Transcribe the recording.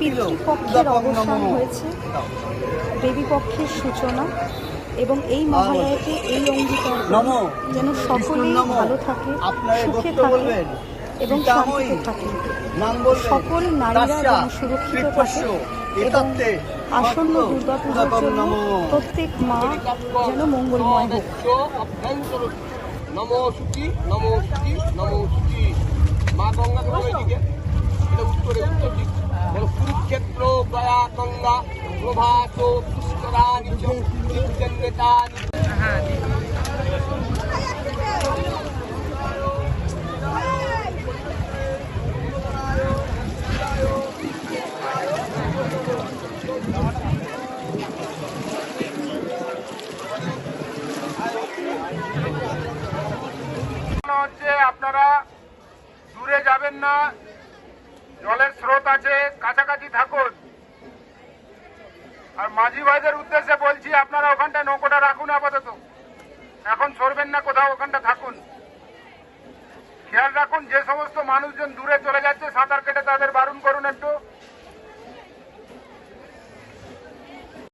পিতৃপক্ষের অবসান হয়েছে। দেবী পক্ষের সূচনা এবং এই মহালয়াতে এই অঙ্গীকার যেন সকলেই ভালো থাকে সুখে থাকে এবং শান্তিতে থাকে। সকল নারীরা যেন সুরক্ষিত থাকে এবং আসন্ন দুর্গাপূজার জন্য প্রত্যেক মা যেন মঙ্গলময় হোক। নমো সুচি নমো সুচি নমো সুচি চ হচ্ছে আপনারা দূরে যাবেন না জলের স্রোত আছে কাছাকাছি থাকুন। আর মাঝি ভাইদের উদ্দেশ্যে বলছি, আপনারা ওখানটা নৌকোটা রাখুন আপাতত। এখন সরবেন না কোথাও, ওখানটা থাকুন। খেয়াল রাখুন, যে সমস্ত মানুষজন দূরে চলে যাচ্ছে